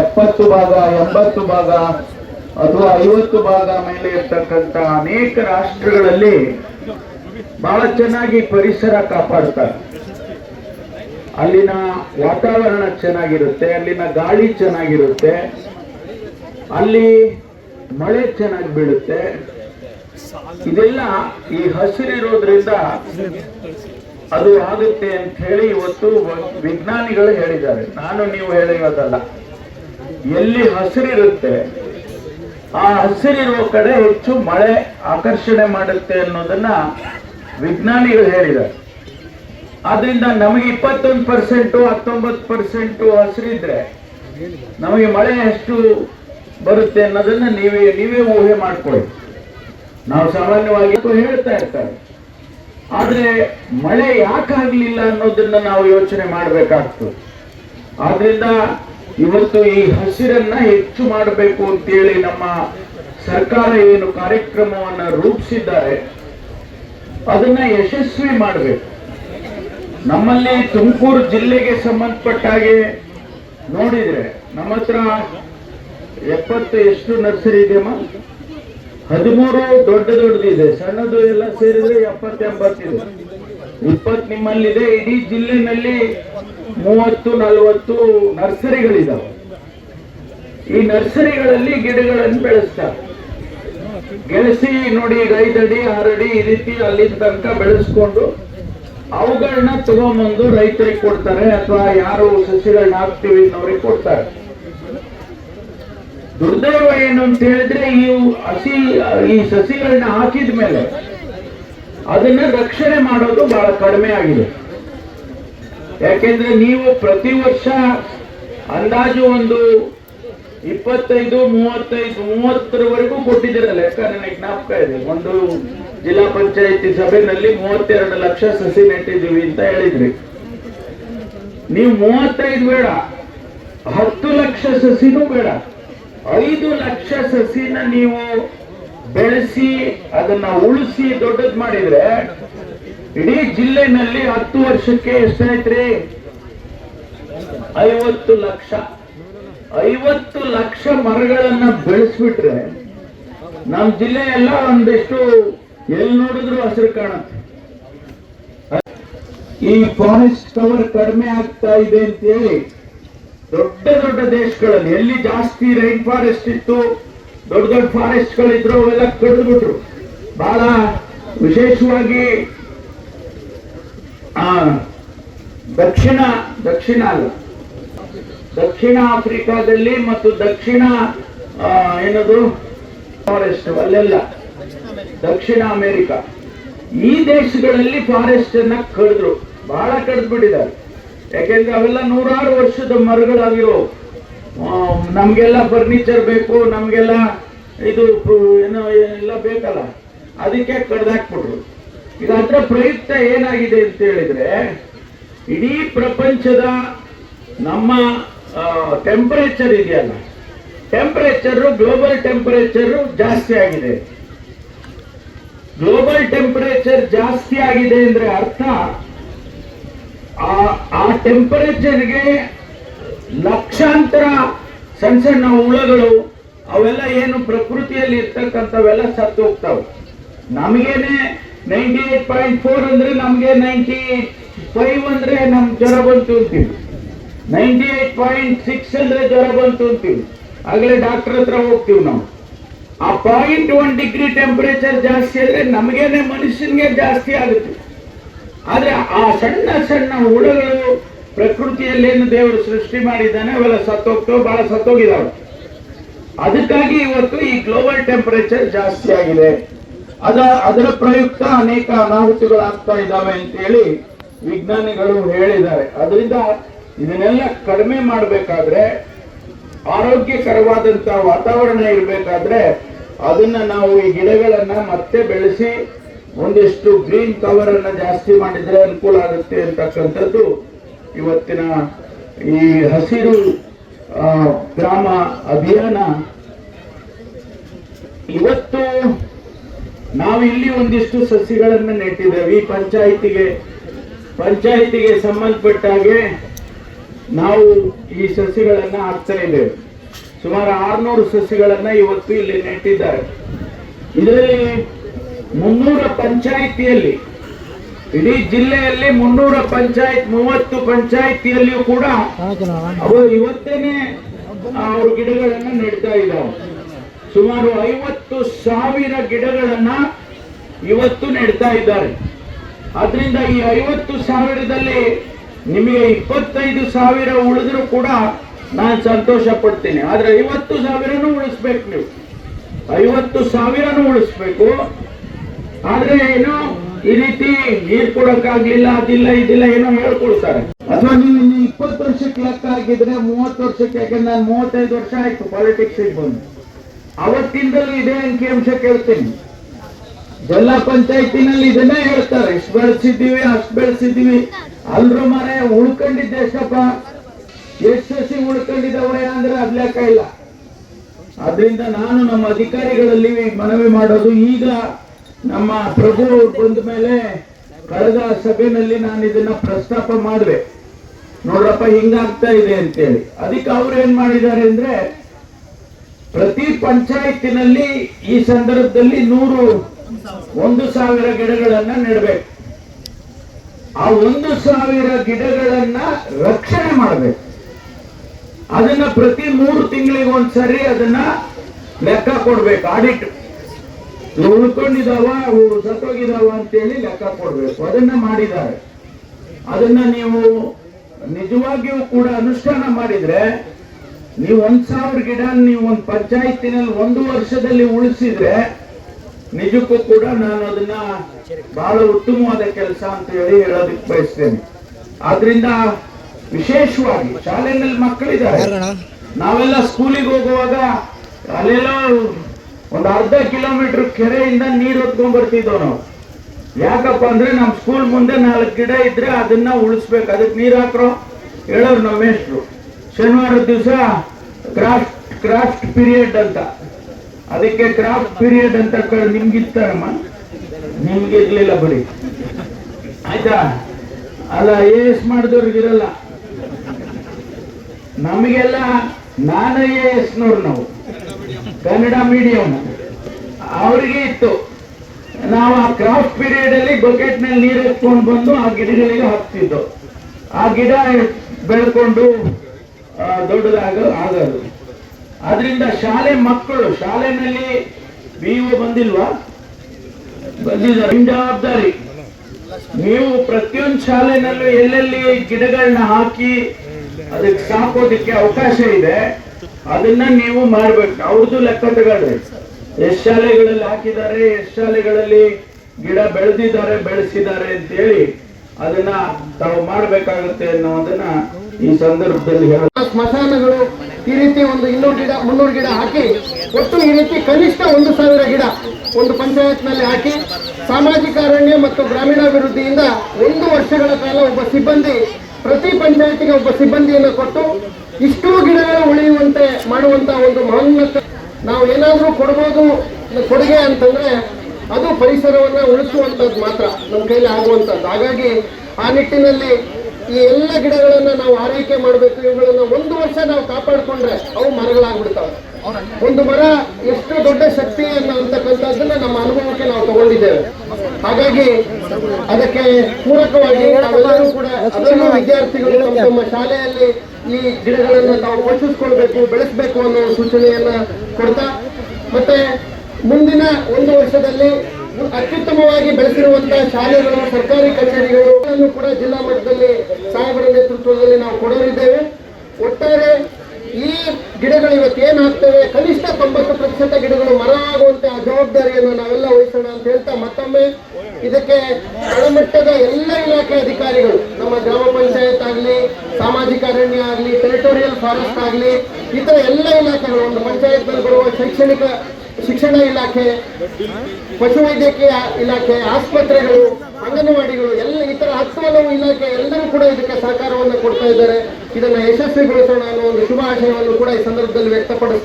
ಎಪ್ಪತ್ತು ಭಾಗ, ಎಂಬತ್ತು ಭಾಗ ಅಥವಾ ಐವತ್ತು ಭಾಗ ಮೇಲೆ ಇರ್ತಕ್ಕಂಥ ಅನೇಕ ರಾಷ್ಟ್ರಗಳಲ್ಲಿ ಬಹಳ ಚೆನ್ನಾಗಿ ಪರಿಸರ ಕಾಪಾಡ್ತಾರೆ. ಅಲ್ಲಿನ ವಾತಾವರಣ ಚೆನ್ನಾಗಿರುತ್ತೆ, ಅಲ್ಲಿನ ಗಾಳಿ ಚೆನ್ನಾಗಿರುತ್ತೆ, ಅಲ್ಲಿ ಮಳೆ ಚೆನ್ನಾಗಿ ಬೀಳುತ್ತೆ. ಇದೆಲ್ಲ ಈ ಹಸಿರಿರೋದ್ರಿಂದ ಅದು ಆಗುತ್ತೆ ಅಂತ ಹೇಳಿ ಇವತ್ತು ವಿಜ್ಞಾನಿಗಳು ಹೇಳಿದ್ದಾರೆ. ನಾನು ನೀವು ಹೇಳಿರೋದಲ್ಲ. ಎಲ್ಲಿ ಹಸಿರಿರುತ್ತೆ, ಆ ಹಸಿರಿರುವ ಕಡೆ ಹೆಚ್ಚು ಮಳೆ ಆಕರ್ಷಣೆ ಮಾಡುತ್ತೆ ಅನ್ನೋದನ್ನ ವಿಜ್ಞಾನಿಗಳು ಹೇಳಿದ್ದಾರೆ. ಆದ್ರಿಂದ ನಮಗೆ ಇಪ್ಪತ್ತೊಂದು ಪರ್ಸೆಂಟು ಹತ್ತೊಂಬತ್ತು ಪರ್ಸೆಂಟು ಹಸಿರಿದ್ರೆ ನಮಗೆ ಮಳೆ ಎಷ್ಟು ಬರುತ್ತೆ ಅನ್ನೋದನ್ನ ನೀವೇ ನೀವೇ ಊಹೆ ಮಾಡ್ಕೊಳ್ಳಿ. ನಾವು ಸಾಮಾನ್ಯವಾಗಿ ಹೇಳ್ತಾ ಇರ್ತಾರೆ. ಆದ್ರೆ ಮಳೆ ಯಾಕಾಗ್ಲಿಲ್ಲ ಅನ್ನೋದನ್ನ ನಾವು ಯೋಚನೆ ಮಾಡಬೇಕಾಗ್ತದೆ. ಆದ್ರಿಂದ ಇವತ್ತು ಈ ಹಸಿರನ್ನ ಹೆಚ್ಚು ಮಾಡಬೇಕು ಅಂತೇಳಿ ನಮ್ಮ ಸರ್ಕಾರ ಏನು ಕಾರ್ಯಕ್ರಮವನ್ನ ರೂಪಿಸಿದ್ದಾರೆ, ಅದನ್ನ ಯಶಸ್ವಿ ಮಾಡಬೇಕು. ನಮ್ಮಲ್ಲಿ ತುಮಕೂರು ಜಿಲ್ಲೆಗೆ ಸಂಬಂಧಪಟ್ಟ ಹಾಗೆ ನೋಡಿದ್ರೆ ನಮ್ಮ ಹತ್ರ ಎಪ್ಪತ್ತು ಎಷ್ಟು ನರ್ಸರಿ ಇದೆಯಮ್ಮ? ಹದಿಮೂರು ದೊಡ್ಡ ದೊಡ್ಡದಿದೆ. ಸಣ್ಣದು ಎಲ್ಲ ಸೇರಿದ್ರೆ ಎಪ್ಪತ್ತೆಂಬತ್ತಿದೆ. ಇಪ್ಪತ್ತು ನಿಮ್ಮಲ್ಲಿದೆ, ಇಡೀ ಜಿಲ್ಲೆನಲ್ಲಿ ಮೂವತ್ತು, ನಲವತ್ತು ನರ್ಸರಿಗಳಿದಾವೆ. ಈ ನರ್ಸರಿಗಳಲ್ಲಿ ಗಿಡಗಳನ್ನು ಬೆಳೆಸ್ತಾರೆ. ಗೆಳಸಿ ನೋಡಿ ಐದಡಿ ಆರಡಿ ಈ ರೀತಿ ಅಲ್ಲಿನ ತನಕ ಬೆಳೆಸ್ಕೊಂಡು ಅವುಗಳನ್ನ ತಗೊಂಬಂದು ರೈತರಿಗೆ ಕೊಡ್ತಾರೆ ಅಥವಾ ಯಾರು ಸಸಿಗಳನ್ನ ಹಾಕ್ತೀವಿ ಅನ್ನೋರಿಗೆ ಕೊಡ್ತಾರೆ. ದುರ್ದೈವ ಏನು ಅಂತ ಹೇಳಿದ್ರೆ ಈ ಹಸಿ ಈ ಸಸಿಗಳನ್ನ ಹಾಕಿದ ಮೇಲೆ ಅದನ್ನ ರಕ್ಷಣೆ ಮಾಡೋದು ಬಹಳ ಕಡಿಮೆ ಆಗಿದೆ. ಯಾಕೆಂದ್ರೆ ನೀವು ಪ್ರತಿ ವರ್ಷ ಅಂದಾಜು ಒಂದು ಇಪ್ಪತ್ತೈದು, ಮೂವತ್ತೈದು, ಮೂವತ್ತರವರೆಗೂ ಕೊಟ್ಟಿದ್ದೀರ ಲೆಕ್ಕ ನನಗೆ ಜ್ಞಾಪಕ ಇದೆ. ಒಂದು ಜಿಲ್ಲಾ ಪಂಚಾಯತಿ ಸಭೆಯಲ್ಲಿ ಮೂವತ್ತೆರಡು ಲಕ್ಷ ಸಸಿ ನೆಟ್ಟಿದ್ದೀವಿ ಅಂತ ಹೇಳಿದ್ರಿ. ನೀವು ಮೂವತ್ತೈದು ಬೇಡ, ಹತ್ತು ಲಕ್ಷ ಸಸಿನೂ ಬೇಡ. ಐದು ಲಕ್ಷ ಸಸಿನ ನೀವು ಬೆಳೆಸಿ ಅದನ್ನ ಉಳಿಸಿ ದೊಡ್ಡದ್ ಮಾಡಿದ್ರೆ ಇಡೀ ಜಿಲ್ಲೆನಲ್ಲಿ ಹತ್ತು ವರ್ಷಕ್ಕೆ ಎಷ್ಟಾಯ್ತ್ರಿ ಐವತ್ತು ಲಕ್ಷ. ಐವತ್ತು ಲಕ್ಷ ಮರಗಳನ್ನ ಬೆಳೆಸ್ಬಿಟ್ರೆ ನಮ್ಮ ಜಿಲ್ಲೆ ಎಲ್ಲ ಒಂದಿಷ್ಟು ಎಲ್ಲಿ ನೋಡಿದ್ರು ಹಸಿರು ಕಾಣುತ್ತೆ. ಈ ಫಾರೆಸ್ಟ್ ಕವರ್ ಕಡಿಮೆ ಆಗ್ತಾ ಇದೆ ಅಂತೇಳಿ ದೊಡ್ಡ ದೊಡ್ಡ ದೇಶಗಳಲ್ಲಿ ಎಲ್ಲಿ ಜಾಸ್ತಿ ರೈನ್ ಫಾರೆಸ್ಟ್ ಇತ್ತು, ದೊಡ್ಡ ದೊಡ್ಡ ಫಾರೆಸ್ಟ್ ಗಳಿದ್ರು, ಅವೆಲ್ಲ ಕಡಿದ್ಬಿಟ್ರು. ಬಹಳ ವಿಶೇಷವಾಗಿ, ಆ, ದಕ್ಷಿಣ ದಕ್ಷಿಣ ಅಲ್ಲ. ದಕ್ಷಿಣ ಆಫ್ರಿಕಾದಲ್ಲಿ ಮತ್ತು ದಕ್ಷಿಣ ಏನದು? ಫಾರೆಸ್ಟ್ ಅಲ್ಲೆಲ್ಲ. ದಕ್ಷಿಣ ಅಮೆರಿಕ. ಈ ದೇಶಗಳಲ್ಲಿ ಫಾರೆಸ್ಟ್ ಅನ್ನ ಕಡಿದ್ರು. ಬಹಳ ಕಡ್ದು ಬಿಟ್ಟಿದ್ದಾರೆ ಯಾಕೆಂದ್ರೆ ಅವೆಲ್ಲ ನೂರಾರು ವರ್ಷದ ಮರಗಳಾಗಿರೋ ನಮ್ಗೆಲ್ಲ ಫರ್ನಿಚರ್ ಬೇಕು, ನಮ್ಗೆಲ್ಲ ಇದು ಏನೋ, ಎಲ್ಲ ಬೇಕಲ್ಲ. ಅದಕ್ಕೆ ಕಡ್ದಾಕ್ಬಿಟ್ರು. ಈಗ ಪ್ರಯುಕ್ತ ಏನಾಗಿದೆ ಅಂತ ಹೇಳಿದ್ರೆ, ಇಡೀ ಪ್ರಪಂಚದ ನಮ್ಮ ಟೆಂಪರೇಚರ್ ಇದೆಯಲ್ಲ. ಟೆಂಪರೇಚರ್ ಗ್ಲೋಬಲ್ ಟೆಂಪರೇಚರ್ ಜಾಸ್ತಿ ಆಗಿದೆ. ಗ್ಲೋಬಲ್ ಟೆಂಪರೇಚರ್ ಜಾಸ್ತಿ ಆಗಿದೆ ಅಂದ್ರೆ ಅರ್ಥ, ಆ- ಆ ಟೆಂಪರೇಚರ್ಗೆ ಲಕ್ಷಾಂತರ ಸಣ್ಣ ಸಣ್ಣ ಹುಳಗಳು, ಅವೆಲ್ಲ ಏನು ಪ್ರಕೃತಿಯಲ್ಲಿ ಇರ್ತಕ್ಕಂಥವೆಲ್ಲ ಸತ್ತು ಹೋಗ್ತಾವೆ. ನಮಗೇನೆ ನೈಂಟಿ ಏಟ್ ಪಾಯಿಂಟ್ ಫೋರ್ ಅಂದ್ರೆ ನಮಗೆ ನೈಂಟಿ ಫೈವ್ ಅಂದ್ರೆ ನಮ್ಮ ಜ್ವರ ಬಂತು ಅಂತೀವಿ. ನೈಂಟಿ ಏಟ್ ಪಾಯಿಂಟ್ ಸಿಕ್ಸ್ ಅಂದ್ರೆ ಜ್ವರ ಬಂತು ಅಂತೀವಿ. ಆಗಲೇ ಡಾಕ್ಟರ್ ಹತ್ರ ಹೋಗ್ತೀವಿ ನಾವು. ಆ ಪಾಯಿಂಟ್ ಒನ್ ಡಿಗ್ರಿ ಟೆಂಪರೇಚರ್ ಜಾಸ್ತಿ ಆದ್ರೆ ನಮಗೇನೆ ಮನುಷ್ಯನಿಗೆ ಜಾಸ್ತಿ ಆಗುತ್ತೆ. ಆದ್ರೆ ಆ ಸಣ್ಣ ಸಣ್ಣ ಹುಳುಗಳು ಪ್ರಕೃತಿಯಲ್ಲೇನು ದೇವರು ಸೃಷ್ಟಿ ಮಾಡಿದ್ದಾನೆ ಅವೆಲ್ಲ ಸತ್ತೋಗ್ತವೆ ಬಹಳ ಸತ್ತೋಗಿದಾವೆ ಅದಕ್ಕಾಗಿ ಇವತ್ತು ಈ ಗ್ಲೋಬಲ್ ಟೆಂಪರೇಚರ್ ಜಾಸ್ತಿ ಆಗಿದೆ. ಅದ ಅದರ ಪ್ರಯುಕ್ತ ಅನೇಕ ಅನಾಹುತಿಗಳಾಗ್ತಾ ಇದ್ದಾವೆ ಅಂತೇಳಿ ವಿಜ್ಞಾನಿಗಳು ಹೇಳಿದ್ದಾರೆ. ಅದರಿಂದ ಇದನ್ನೆಲ್ಲ ಕಡಿಮೆ ಮಾಡಬೇಕಾದ್ರೆ ಆರೋಗ್ಯಕರವಾದಂತಹ ವಾತಾವರಣ ಇರಬೇಕಾದ್ರೆ, ಅದನ್ನ ನಾವು ಈ ಗಿಡಗಳನ್ನ ಮತ್ತೆ ಬೆಳೆಸಿ ಒಂದಿಷ್ಟು ಗ್ರೀನ್ ಕವರ್ ಅನ್ನ ಜಾಸ್ತಿ ಮಾಡಿದ್ರೆ ಅನುಕೂಲ ಆಗುತ್ತೆ ಅಂತಕ್ಕಂಥದ್ದು ಇವತ್ತಿನ ಈ ಹಸಿರು ಗ್ರಾಮ ಅಭಿಯಾನ. ಇವತ್ತು ನಾವಿಲ್ಲಿ ಒಂದಿಷ್ಟು ಸಸಿಗಳನ್ನ ನೆಟ್ಟಿದ್ದೇವೆ. ಈ ಪಂಚಾಯಿತಿಗೆ ಪಂಚಾಯಿತಿಗೆ ಸಂಬಂಧಪಟ್ಟ ಹಾಗೆ ನಾವು ಈ ಸಸಿಗಳನ್ನ ಹಾಕ್ತಾ ಇದ್ದೇವೆ. ಸುಮಾರು ಆರ್ನೂರು ಸಸಿಗಳನ್ನ ಇವತ್ತು ಇಲ್ಲಿ ನೆಟ್ಟಿದ್ದಾರೆ. ಇದರಲ್ಲಿ ಮುನ್ನೂರ ಪಂಚಾಯಿತಿಯಲ್ಲಿ, ಇಡೀ ಜಿಲ್ಲೆಯಲ್ಲಿ ಮುನ್ನೂರ ಪಂಚಾಯತ್, ಮೂವತ್ತು ಪಂಚಾಯಿತಿಯಲ್ಲಿಯೂ ಕೂಡ ಅವರು ಇವತ್ತೇನೆ ಅವರು ಗಿಡಗಳನ್ನ ನೆಡ್ತಾ ಇದ್ದಾರೆ ಸುಮಾರು ಐವತ್ತು ಸಾವಿರ ಗಿಡಗಳನ್ನ ಇವತ್ತು ನೆಡ್ತಾ ಇದ್ದಾರೆ. ಆದ್ರಿಂದ ಈ ಐವತ್ತು ಸಾವಿರದಲ್ಲಿ ನಿಮಗೆ ಇಪ್ಪತ್ತೈದು ಸಾವಿರ ಉಳಿದ್ರೂ ಕೂಡ ನಾನು ಸಂತೋಷ ಪಡ್ತೀನಿ. ಆದ್ರೆ ಐವತ್ತು ಸಾವಿರನೂ ಉಳಿಸ್ಬೇಕು ನೀವು. ಐವತ್ತು ಸಾವಿರನೂ ಉಳಿಸ್ಬೇಕು. ಆದ್ರೆ ಏನೋ? ಈ ರೀತಿ ನೀರ್ ಕೊಡಕ್ಕಾಗ್ಲಿಲ್ಲ, ಅದಿಲ್ಲ, ಇದಿಲ್ಲ, ಏನೋ ಹೇಳ್ಕೊಳ್ತಾರೆ ಅಥವಾ ನೀವು ಇನ್ನು ಇಪ್ಪತ್ತು ವರ್ಷಕ್ಕೆ ಲೆಕ್ಕ ಹಾಕಿದ್ರೆ ಮೂವತ್ತು ವರ್ಷಕ್ಕೆ, ಯಾಕಂದ್ರೆ ನಾನು ಮೂವತ್ತೈದು ವರ್ಷ ಆಯ್ತು ಪಾಲಿಟಿಕ್ಸ್ ಬಂದು. ಅವತ್ತಿಂದಲೂ ಇದೇ ಅಂಕಿಅಂಶ ಕೇಳ್ತೇನೆ. ಜಿಲ್ಲಾ ಪಂಚಾಯತಿನಲ್ಲಿ ಇದನ್ನೇ ಹೇಳ್ತಾರೆ, ಇಷ್ಟು ಬೆಳೆಸಿದ್ದೀವಿ, ಅಷ್ಟು ಬೆಳೆಸಿದ್ದೀವಿ. ಅಲ್ರು ಮನೆ ಉಳ್ಕೊಂಡಿದ್ದೆ ಎಷ್ಟಪ್ಪ? ಎಷ್ಟು ಸಸಿ ಉಳ್ಕೊಂಡಿದ್ದಾವೆ ಅಂದ್ರೆ ಅದ್ ಲೆಕ್ಕ ಇಲ್ಲ. ಆದ್ರಿಂದ ನಾನು ನಮ್ಮ ಅಧಿಕಾರಿಗಳಲ್ಲಿ ಮನವಿ ಮಾಡೋದು ಈಗ ನಮ್ಮ ಪ್ರಭು ಬಂದ ಮೇಲೆ ಕಳೆದ ಸಭೆಯಲ್ಲಿ ನಾನು ಇದನ್ನ ಪ್ರಸ್ತಾಪ ಮಾಡಿದೆ. ನೋಡ್ರಪ್ಪ, ಹಿಂಗಾಗ್ತಾ ಇದೆ ಅಂತೇಳಿ. ಅದಕ್ಕೆ ಅವ್ರು ಏನ್ ಮಾಡಿದ್ದಾರೆ ಅಂದ್ರೆ, ಪ್ರತಿ ಪಂಚಾಯತಿನಲ್ಲಿ ಈ ಸಂದರ್ಭದಲ್ಲಿ ನೂರು, ಒಂದು ಸಾವಿರ ಗಿಡಗಳನ್ನ ನೆಡಬೇಕು. ಆ ಒಂದು ಸಾವಿರ ಗಿಡಗಳನ್ನ ರಕ್ಷಣೆ ಮಾಡಬೇಕು. ಅದನ್ನ ಪ್ರತಿ ಮೂರು ತಿಂಗಳಿಗೆ ಒಂದ್ಸರಿ ಅದನ್ನ ಲೆಕ್ಕ ಕೊಡ್ಬೇಕು, ಆಡಿಟ್. ಉಳ್ಕೊಂಡಿದಾವ ಅವು ಸತ್ತೋಗಿದಾವ ಅಂತೇಳಿ ಲೆಕ್ಕ ಕೊಡ್ಬೇಕು. ಅದನ್ನ ಮಾಡಿದ್ದಾರೆ. ಅದನ್ನ ನೀವು ನಿಜವಾಗಿಯೂ ಕೂಡ ಅನುಷ್ಠಾನ ಮಾಡಿದ್ರೆ ನೀವು ಒಂದ್ ಸಾವಿರ ಗಿಡ ನೀವು ಒಂದು ಪಂಚಾಯತಿನಲ್ಲಿ ಒಂದು ವರ್ಷದಲ್ಲಿ ಉಳಿಸಿದ್ರೆ ನಿಜಕ್ಕೂ ಕೂಡ ನಾನು ಅದನ್ನ ಬಹಳ ಉತ್ತಮವಾದ ಕೆಲಸ ಅಂತ ಹೇಳಿ ಹೇಳೋದಕ್ಕೆ ಬಯಸ್ತೇನೆ. ಆದ್ರಿಂದ ವಿಶೇಷವಾಗಿ ಶಾಲೆಯಲ್ಲಿ ಮಕ್ಕಳಿದ್ದಾರೆ. ನಾವೆಲ್ಲ ಸ್ಕೂಲಿಗೆ ಹೋಗುವಾಗ ಅಲ್ಲೆಲ್ಲೋ ಒಂದು ಅರ್ಧ ಕಿಲೋಮೀಟರ್ ಕೆರೆಯಿಂದ ನೀರು ಹೊತ್ಕೊಂಡ್ ಬರ್ತಿದ್ದೋ ನಾವು. ಯಾಕಪ್ಪ ಅಂದ್ರೆ ನಮ್ಮ ಸ್ಕೂಲ್ ಮುಂದೆ ನಾಲ್ಕು ಗಿಡ ಇದ್ರೆ ಅದನ್ನ ಉಳಿಸ್ಬೇಕು. ಅದಕ್ಕೆ ನೀರು ಹಾಕ್ರೋ? ಹೇಳೋರು ನಮ್ಮ ಮೇಷ್ಟ್ರು ಶನಿವಾರ ದಿವಸ ಕ್ರಾಫ್ಟ್ ಕ್ರಾಫ್ಟ್ ಪೀರಿಯಡ್ ಅಂತ. ಅದಕ್ಕೆ ಕ್ರಾಫ್ಟ್ ಪೀರಿಯಡ್ ಅಂತ ನಿಮ್ಗಿತ್ತಮ್ಮ ನಿಮ್ಗೆ ಇರ್ಲಿಲ್ಲ ಬಿಡಿ. ಆಯ್ತಾ? ಅಲ್ಲ ಎ ಎಸ್ ಮಾಡಿದವ್ರಿಗಿರಲ್ಲ ನಮಗೆಲ್ಲ ನಾನು ಎ ಎಸ್ನವ್ರು ನಾವು. ಕನ್ನಡ ಮೀಡಿಯಂ ಅವರಿಗೆ ಇತ್ತು. ನಾವು ಆ ಕ್ರಾಫ್ಟ್ ಪೀರಿಯಡ್ ಅಲ್ಲಿ ಬಕೆಟ್ನಲ್ಲಿ ನೀರು ಎತ್ಕೊಂಡು ಬಂದು ಆ ಗಿಡಗಳಿಗೆ ಹಾಕ್ತಿದ್ದು. ಆ ಗಿಡ ಬೆಳ್ಕೊಂಡು ದೊಡ್ಡದಾಗ ಆಗೋದು. ಅದರಿಂದ ಶಾಲೆ ಮಕ್ಕಳು, ಶಾಲೆನಲ್ಲಿ ನೀವು ಬಂದಿಲ್ವಾ? ಬಂದಿದ್ದಾರೆ. ಜವಾಬ್ದಾರಿ. ನೀವು ಪ್ರತಿಯೊಂದು ಶಾಲೆನಲ್ಲೂ ಎಲ್ಲೆಲ್ಲಿ ಗಿಡಗಳನ್ನ ಹಾಕಿ ಅದಕ್ಕೆ ಸಾಕೋದಿಕ್ಕೆ ಅವಕಾಶ ಇದೆ. ಅದನ್ನ ನೀವು ಮಾಡ್ಬೇಕು. ಅವ್ರದ್ದು ಲೆಕ್ಕ ತಗೊಳ್ಳಿ ಎಷ್ಟು ಶಾಲೆಗಳಲ್ಲಿ ಹಾಕಿದ್ದಾರೆ ಎಷ್ಟು ಶಾಲೆಗಳಲ್ಲಿ ಗಿಡ ಬೆಳೆದಿದ್ದಾರೆ, ಬೆಳೆಸಿದ್ದಾರೆ ಅಂತೇಳಿ ಅದನ್ನ ತಾವು ಮಾಡ್ಬೇಕಾಗುತ್ತೆ ಅನ್ನೋದನ್ನ ಈ ಸಂದರ್ಭದಲ್ಲಿ ಸ್ಮಶಾನಗಳು ಈ ರೀತಿ ಒಂದು ಇನ್ನೂರು ಗಿಡ, ಮುನ್ನೂರು ಗಿಡ ಹಾಕಿ, ಒಟ್ಟು ಈ ರೀತಿ ಕನಿಷ್ಠ ಒಂದು ಸಾವಿರ ಗಿಡ ಒಂದು ಪಂಚಾಯತ್ನಲ್ಲಿ ಹಾಕಿ, ಸಾಮಾಜಿಕ ಅರಣ್ಯ ಮತ್ತು ಗ್ರಾಮೀಣಾಭಿವೃದ್ಧಿಯಿಂದ ಒಂದು ವರ್ಷಗಳ ಕಾಲ ಒಬ್ಬ ಸಿಬ್ಬಂದಿ, ಪ್ರತಿ ಪಂಚಾಯತಿಗೆ ಒಬ್ಬ ಸಿಬ್ಬಂದಿಯನ್ನು ಕೊಟ್ಟು ಇಷ್ಟೂ ಗಿಡಗಳು ಉಳಿಯುವಂತೆ ಮಾಡುವಂತ ಒಂದು ಮಹೋನ್ನತ ನಾವು ಏನಾದರೂ ಕೊಡ್ಬೋದು ಕೊಡುಗೆ ಅಂತಂದ್ರೆ ಅದು ಪರಿಸರವನ್ನ ಉಳಿಸುವಂತದ್ದು ಮಾತ್ರ, ನಮ್ಮ ಕೈಲಿ ಆಗುವಂತದ್ದು. ಹಾಗಾಗಿ ಆ ನಿಟ್ಟಿನಲ್ಲಿ ಈ ಎಲ್ಲ ಗಿಡಗಳನ್ನ ನಾವು ಆರೈಕೆ ಮಾಡಬೇಕು, ಇವುಗಳನ್ನ ಒಂದು ವರ್ಷ ನಾವು ಕಾಪಾಡಿಕೊಂಡ್ರೆ ಅವು ಮರಗಳಾಗ್ಬಿಡ್ತಾವೆ. ಒಂದು ಮರ ಎಷ್ಟು ದೊಡ್ಡ ಶಕ್ತಿ ಅಂತಕ್ಕಂಥದ್ದನ್ನ ನಮ್ಮ ಅನುಭವಕ್ಕೆ ನಾವು ತಗೊಂಡಿದ್ದೇವೆ. ಹಾಗಾಗಿ ಅದಕ್ಕೆ ಪೂರಕವಾಗಿ ನಾವೆಲ್ಲರೂ ಕೂಡ ಅದನ್ನು ವಿದ್ಯಾರ್ಥಿಗಳು ತಮ್ಮ ಶಾಲೆಯಲ್ಲಿ ಈ ಗಿಡಗಳನ್ನ ನಾವು ಪೋಷಿಸ್ಕೊಳ್ಬೇಕು, ಬೆಳೆಸಬೇಕು ಅನ್ನೋ ಸೂಚನೆಯನ್ನ ಕೊಡ್ತಾ, ಮತ್ತೆ ಮುಂದಿನ ಒಂದು ವರ್ಷದಲ್ಲಿ ಅತ್ಯುತ್ತಮವಾಗಿ ಬೆಳೆಸಿರುವಂತಹ ಶಾಲೆಗಳು, ಸರ್ಕಾರಿ ಕಚೇರಿಗಳು ಕೂಡ ಜಿಲ್ಲಾ ಮಟ್ಟದಲ್ಲಿ ಸಾಹೇಬರ ನೇತೃತ್ವದಲ್ಲಿ ನಾವು ಕೊಡೋರಿದ್ದೇವೆ ಒಟ್ಟಾರೆ ಈ ಗಿಡಗಳು ಇವತ್ತು ಏನು ಹಾಕ್ತೇವೆ ಕನಿಷ್ಠ ತೊಂಬತ್ತು ಪ್ರತಿಶತ ಗಿಡಗಳು ಮರ ಆಗುವಂತೆ ಆ ಜವಾಬ್ದಾರಿಯನ್ನು ನಾವೆಲ್ಲ ವಹಿಸೋಣ ಅಂತ ಹೇಳ್ತಾ ಮತ್ತೊಮ್ಮೆ ಇದಕ್ಕೆ ತಳಮಟ್ಟದ ಎಲ್ಲ ಇಲಾಖೆ ಅಧಿಕಾರಿಗಳು, ನಮ್ಮ ಗ್ರಾಮ ಪಂಚಾಯತ್ ಆಗಲಿ, ಸಾಮಾಜಿಕ ಅರಣ್ಯ ಆಗಲಿ ಟೆರಿಟೋರಿಯಲ್ ಫಾರೆಸ್ಟ್ ಆಗಲಿ, ಇತರ ಎಲ್ಲ ಇಲಾಖೆಗಳು, ಒಂದು ಪಂಚಾಯತ್ನಲ್ಲಿ ಬರುವ ಶೈಕ್ಷಣಿಕ ಶಿಕ್ಷಣ ಇಲಾಖೆ, ಪಶುವೈದ್ಯಕೀಯ ಇಲಾಖೆ, ಆಸ್ಪತ್ರೆಗಳು, ಅಂಗನವಾಡಿಗಳು, ಎಲ್ಲ ಇತರ ಹತ್ತು ಹಲವು ಇಲಾಖೆ ಎಲ್ಲರೂ ಕೂಡ ಇದಕ್ಕೆ ಸಹಕಾರವನ್ನು ಕೊಡ್ತಾ ಇದ್ದಾರೆ. ಇದನ್ನ ಯಶಸ್ವಿಗೊಳಿಸೋಣ ಅನ್ನೋ ಒಂದು ಶುಭಾಶಯವನ್ನು ಕೂಡ ಈ ಸಂದರ್ಭದಲ್ಲಿ ವ್ಯಕ್ತಪಡಿಸ್ತಾ